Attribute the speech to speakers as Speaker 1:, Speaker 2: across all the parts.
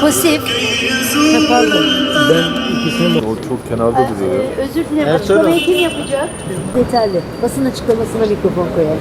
Speaker 1: Pasif.
Speaker 2: Pardon.
Speaker 3: Ben ikisini o çok kenarda duruyor ya.
Speaker 1: Özür dilerim. Açıklamayı kim yapacak? Yeterli. Basın açıklamasına mikrofon koyalım.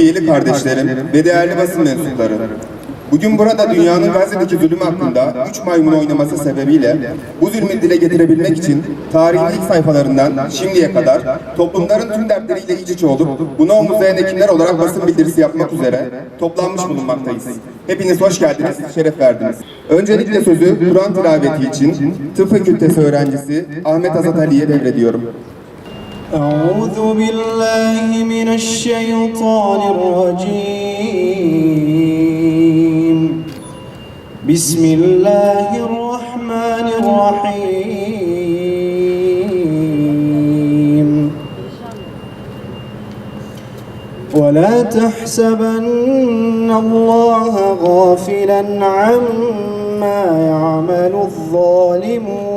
Speaker 4: Değerli kardeşlerim ve değerli basın mensupları. Bugün burada dünyanın Gazze'deki zulüm hakkında 3 maymun oynaması sebebiyle bu zulmü dile getirebilmek için tarihin ilk sayfalarından şimdiye kadar toplumların tüm dertleriyle iç içe olup bunu omuzlayan hekimler olarak basın bildirisi yapmak üzere toplanmış bulunmaktayız. Hepiniz hoş geldiniz, şeref verdiniz. Öncelikle sözü Kur'an tilaveti için Tıp Fakültesi öğrencisi Ahmet Azat Ali'ye devrediyorum.
Speaker 5: أعوذ بالله من الشيطان الرجيم. بسم الله الرحمن الرحيم. ولا تحسبن الله غافلا عما يعمل الظالمون.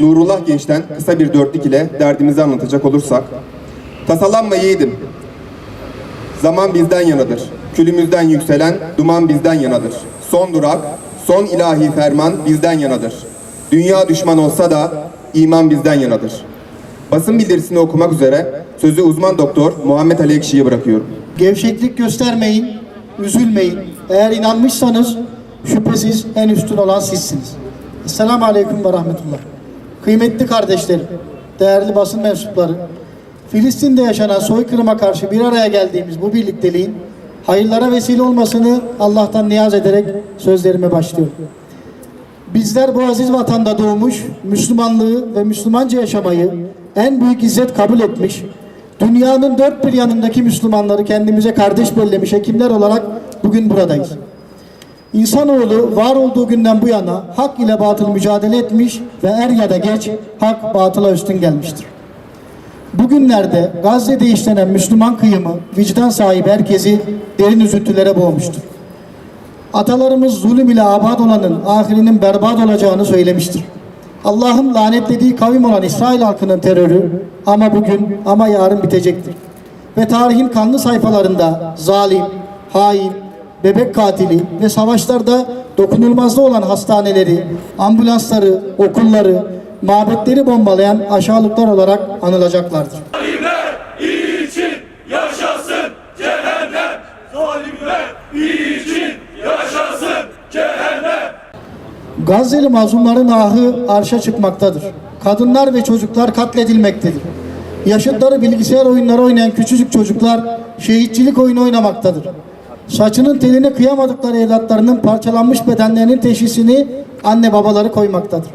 Speaker 4: Nurullah Genç'ten kısa bir dörtlük ile derdimizi anlatacak olursak Tasalanma yiğidim Zaman bizden yanadır Külümüzden yükselen duman bizden yanadır Son durak, son ilahi ferman bizden yanadır Dünya düşman olsa da iman bizden yanadır Basın bildirisini okumak üzere sözü uzman doktor Muhammed Ali Ekşi'ye bırakıyorum.
Speaker 2: Gevşeklik göstermeyin, üzülmeyin. Eğer inanmışsanız şüphesiz en üstün olan sizsiniz. Esselamu Aleyküm ve Rahmetullah. Kıymetli kardeşlerim, değerli basın mensupları, Filistin'de yaşanan soykırıma karşı bir araya geldiğimiz bu birlikteliğin hayırlara vesile olmasını Allah'tan niyaz ederek sözlerime başlıyorum. Bizler bu aziz vatanda doğmuş, Müslümanlığı ve Müslümanca yaşamayı en büyük izzet kabul etmiş, dünyanın dört bir yanındaki Müslümanları kendimize kardeş bellemiş hekimler olarak bugün buradayız. İnsanoğlu var olduğu günden bu yana hak ile batıl mücadele etmiş ve er ya da geç hak batıla üstün gelmiştir. Bugünlerde Gazze'de işlenen Müslüman kıyımı vicdan sahibi herkesi derin üzüntülere boğmuştur. Atalarımız zulüm ile abad olanın ahirinin berbat olacağını söylemiştir. Allah'ın lanetlediği kavim olan İsrail halkının terörü ama bugün ama yarın bitecektir. Ve tarihin kanlı sayfalarında zalim, hain, bebek katili ve savaşlarda dokunulmazda olan hastaneleri, ambulansları, okulları, mabetleri bombalayan aşağılıklar olarak anılacaklardır.
Speaker 6: Zalimler için yaşasın cehennem. Zalimler için yaşasın cehennem.
Speaker 2: Gazze'li mazlumların ahı arşa çıkmaktadır. Kadınlar ve çocuklar katledilmektedir. Yaşıtları bilgisayar oyunları oynayan küçücük çocuklar şehitçilik oyunu oynamaktadır. Saçının teline kıyamadıkları evlatlarının parçalanmış bedenlerinin teşhisini anne babaları koymaktadır.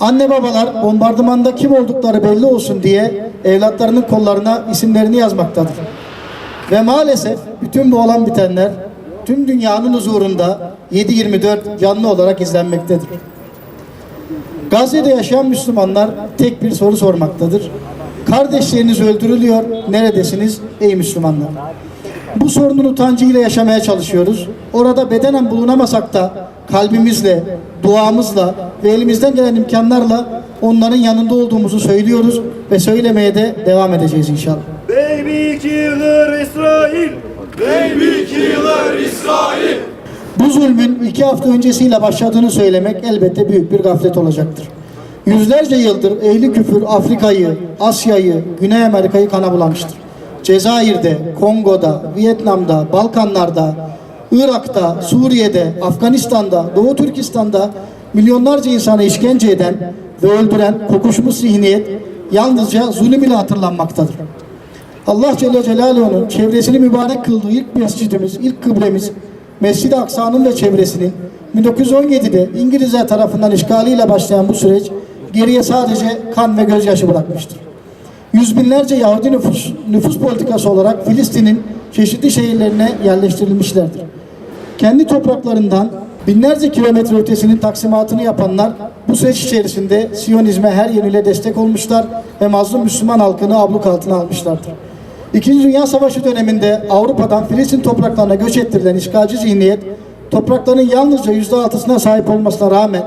Speaker 2: Anne babalar bombardımanda kim oldukları belli olsun diye evlatlarının kollarına isimlerini yazmaktadır. Ve maalesef bütün bu olan bitenler tüm dünyanın huzurunda 7-24 canlı olarak izlenmektedir. Gazze'de yaşayan Müslümanlar tek bir soru sormaktadır. Kardeşleriniz öldürülüyor, neredesiniz ey Müslümanlar? Bu sorunun utancıyla yaşamaya çalışıyoruz. Orada bedenen bulunamasak da kalbimizle, duamızla ve elimizden gelen imkanlarla onların yanında olduğumuzu söylüyoruz ve söylemeye de devam edeceğiz inşallah.
Speaker 6: Baby killer İsrail. Baby killer İsrail.
Speaker 2: Bu zulmün iki hafta öncesiyle başladığını söylemek elbette büyük bir gaflet olacaktır. Yüzlerce yıldır ehli küfür Afrika'yı, Asya'yı, Güney Amerika'yı kana bulamıştır. Cezayir'de, Kongo'da, Vietnam'da, Balkanlar'da, Irak'ta, Suriye'de, Afganistan'da, Doğu Türkistan'da milyonlarca insanı işkence eden ve öldüren kokuşmuş zihniyet yalnızca zulüm ile hatırlanmaktadır. Allah Celle Celaluhu'nun çevresini mübarek kıldığı ilk mescidimiz, ilk kıblemiz Mescid-i Aksa'nın ve çevresinin 1917'de İngilizler tarafından işgaliyle başlayan bu süreç geriye sadece kan ve gözyaşı bırakmıştır. Yüz binlerce Yahudi nüfus, nüfus politikası olarak Filistin'in çeşitli şehirlerine yerleştirilmişlerdir. Kendi topraklarından binlerce kilometre ötesinin taksimatını yapanlar bu süreç içerisinde Siyonizme her yönüyle destek olmuşlar ve mazlum Müslüman halkını abluk altına almışlardır. İkinci Dünya Savaşı döneminde Avrupa'dan Filistin topraklarına göç ettirilen işgalci zihniyet, toprakların yalnızca yüzde altısına sahip olmasına rağmen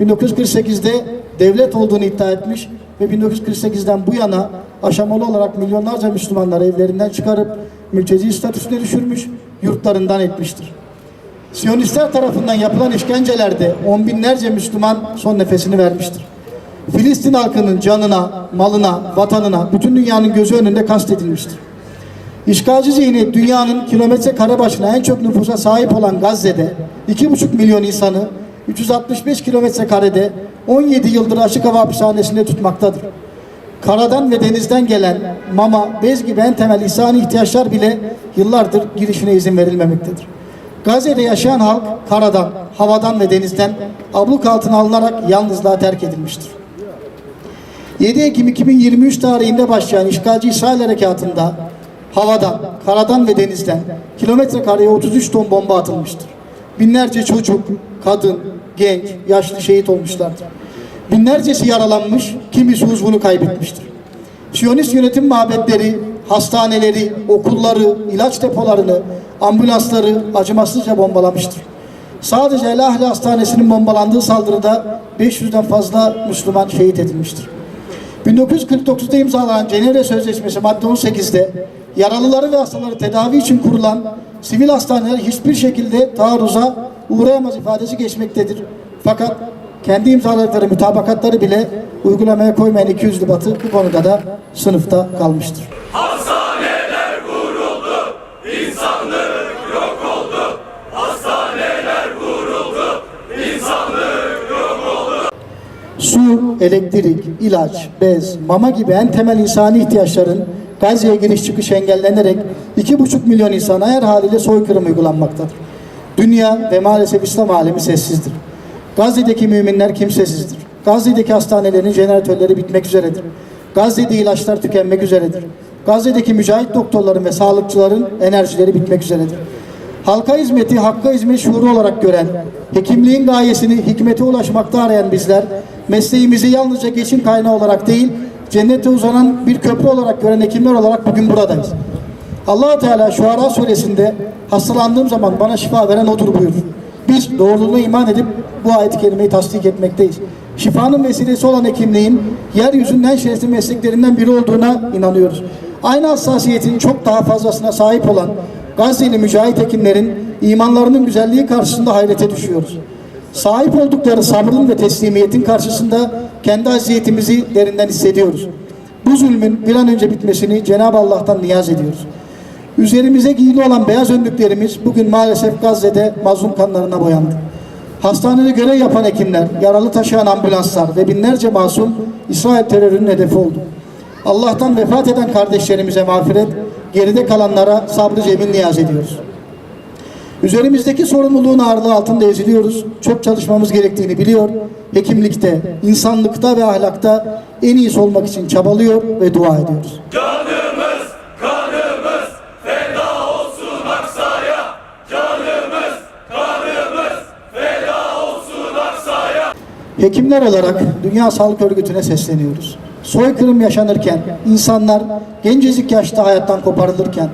Speaker 2: 1948'de devlet olduğunu iddia etmiş ve 1948'den bu yana aşamalı olarak milyonlarca Müslümanları evlerinden çıkarıp mülteci statüsüne düşürmüş, yurtlarından etmiştir. Siyonistler tarafından yapılan işkencelerde on binlerce Müslüman son nefesini vermiştir. Filistin halkının canına, malına, vatanına bütün dünyanın gözü önünde kastedilmiştir. İşgalci zihniyet dünyanın kilometre kare başına en çok nüfusa sahip olan Gazze'de 2,5 milyon insanı 365 kilometre karede 17 yıldır açık hava hapishanesinde tutmaktadır. Karadan ve denizden gelen mama, bez gibi en temel insani ihtiyaçlar bile yıllardır girişine izin verilmemektedir. Gazze'de yaşayan halk karadan, havadan ve denizden abluk altına alınarak yalnızlığa terk edilmiştir. 7 Ekim 2023 tarihinde başlayan işgalci İsrail harekatında havadan, karadan ve denizden kilometre kareye 33 ton bomba atılmıştır. Binlerce çocuk, kadın, genç, yaşlı şehit olmuşlardır. Binlercesi yaralanmış, kimisi uzvunu kaybetmiştir. Siyonist yönetim mabetleri, hastaneleri, okulları, ilaç depolarını, ambulansları acımasızca bombalamıştır. Sadece El Ahli Hastanesi'nin bombalandığı saldırıda 500'den fazla Müslüman şehit edilmiştir. 1949'da imzalanan Cenevre Sözleşmesi madde 18'de yaralıları ve hastaları tedavi için kurulan sivil hastaneler hiçbir şekilde taarruza uğrayamaz ifadesi geçmektedir. Fakat kendi imzaladıkları mütabakatları bile uygulamaya koymayan 200'lü batı bu konuda da sınıfta kalmıştır.
Speaker 6: Hastaneler vuruldu, insanlık yok oldu. Hastaneler vuruldu, insanlık yok oldu.
Speaker 2: Su, elektrik, ilaç, bez, mama gibi en temel insani ihtiyaçların Gazze'ye giriş çıkış engellenerek 2,5 milyon insana her haliyle soykırım uygulanmaktadır. Dünya ve maalesef İslam alemi sessizdir. Gazze'deki müminler kimsesizdir. Gazze'deki hastanelerin jeneratörleri bitmek üzeredir. Gazze'de ilaçlar tükenmek üzeredir. Gazze'deki mücahit doktorların ve sağlıkçıların enerjileri bitmek üzeredir. Halka hizmeti, hakka hizmet şuuru olarak gören, hekimliğin gayesini hikmete ulaşmakta arayan bizler, mesleğimizi yalnızca geçim kaynağı olarak değil, cennete uzanan bir köprü olarak gören hekimler olarak bugün buradayız. allah Teala Şuara suresinde hastalandığım zaman bana şifa veren odur buyurur. Biz doğruluğuna iman edip bu ayet-i kerimeyi tasdik etmekteyiz. Şifanın vesilesi olan hekimliğin yeryüzünün en şerefli mesleklerinden biri olduğuna inanıyoruz. Aynı hassasiyetin çok daha fazlasına sahip olan Gazze'li mücahit hekimlerin imanlarının güzelliği karşısında hayrete düşüyoruz. Sahip oldukları sabrın ve teslimiyetin karşısında kendi aziyetimizi derinden hissediyoruz. Bu zulmün bir an önce bitmesini Cenab-ı Allah'tan niyaz ediyoruz. Üzerimize giyili olan beyaz önlüklerimiz bugün maalesef Gazze'de mazlum kanlarına boyandı. Hastanede görev yapan hekimler, yaralı taşıyan ambulanslar ve binlerce masum İsrail terörünün hedefi oldu. Allah'tan vefat eden kardeşlerimize mağfiret, geride kalanlara sabrı cemil niyaz ediyoruz. Üzerimizdeki sorumluluğun ağırlığı altında eziliyoruz. Çok çalışmamız gerektiğini biliyor. Hekimlikte, insanlıkta ve ahlakta en iyisi olmak için çabalıyor ve dua ediyoruz.
Speaker 6: Canımız,
Speaker 2: Hekimler olarak Dünya Sağlık Örgütü'ne sesleniyoruz. Soykırım yaşanırken, insanlar gencecik yaşta hayattan koparılırken,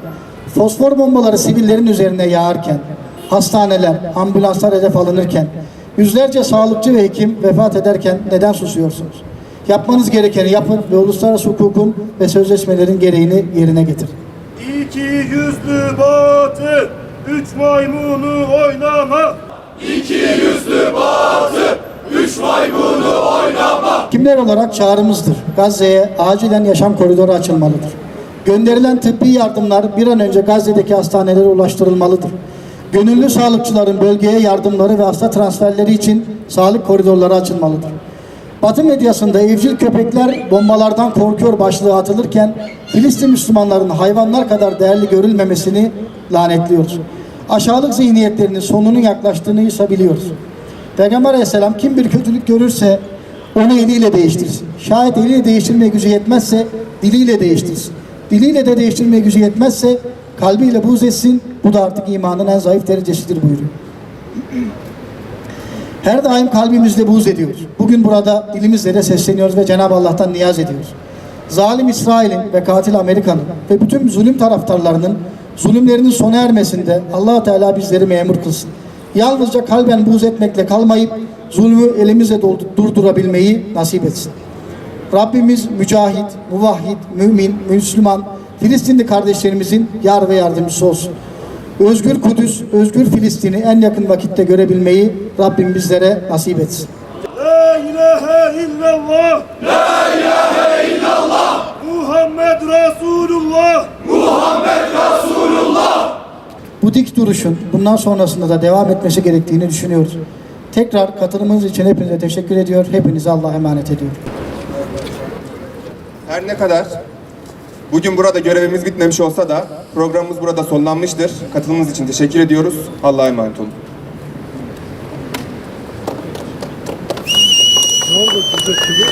Speaker 2: fosfor bombaları sivillerin üzerine yağarken, hastaneler, ambulanslar hedef alınırken, yüzlerce sağlıkçı ve hekim vefat ederken neden susuyorsunuz? Yapmanız gerekeni yapın ve uluslararası hukukun ve sözleşmelerin gereğini yerine getirin.
Speaker 6: İki yüzlü batı, üç maymunu oynama. İki yüzlü batı, üç maymunu oynama.
Speaker 2: Hekimler olarak çağrımızdır. Gazze'ye acilen yaşam koridoru açılmalıdır. Gönderilen tıbbi yardımlar bir an önce Gazze'deki hastanelere ulaştırılmalıdır. Gönüllü sağlıkçıların bölgeye yardımları ve hasta transferleri için sağlık koridorları açılmalıdır. Batı medyasında evcil köpekler bombalardan korkuyor başlığı atılırken Filistin Müslümanların hayvanlar kadar değerli görülmemesini lanetliyoruz. Aşağılık zihniyetlerinin sonunun yaklaştığını ise biliyoruz. Peygamber aleyhisselam kim bir kötülük görürse onu eliyle değiştirsin. Şayet eliyle değiştirmeye gücü yetmezse diliyle değiştirsin. Diliyle de değiştirmeye gücü yetmezse kalbiyle buğz etsin. Bu da artık imanın en zayıf derecesidir buyuruyor. Her daim kalbimizde buğz ediyoruz. Bugün burada dilimizle de sesleniyoruz ve Cenab-ı Allah'tan niyaz ediyoruz. Zalim İsrail'in ve katil Amerika'nın ve bütün zulüm taraftarlarının zulümlerinin sona ermesinde allah Teala bizleri memur kılsın. Yalnızca kalben buğz etmekle kalmayıp zulmü elimizle doldu- durdurabilmeyi nasip etsin. Rabbimiz mücahit, muvahhid, mümin, Müslüman, Filistinli kardeşlerimizin yar ve yardımcısı olsun. Özgür Kudüs, özgür Filistin'i en yakın vakitte görebilmeyi Rabbim bizlere nasip etsin.
Speaker 6: La ilahe illallah. La ilahe illallah. Muhammed Resulullah.
Speaker 2: Bu dik duruşun bundan sonrasında da devam etmesi gerektiğini düşünüyoruz. Tekrar katılımınız için hepinize teşekkür ediyor. Hepinize Allah'a emanet ediyorum.
Speaker 4: Her ne kadar bugün burada görevimiz bitmemiş olsa da programımız burada sonlanmıştır. Katılımınız için teşekkür ediyoruz. Allah'a emanet olun.
Speaker 3: Ne oldu? Kimi?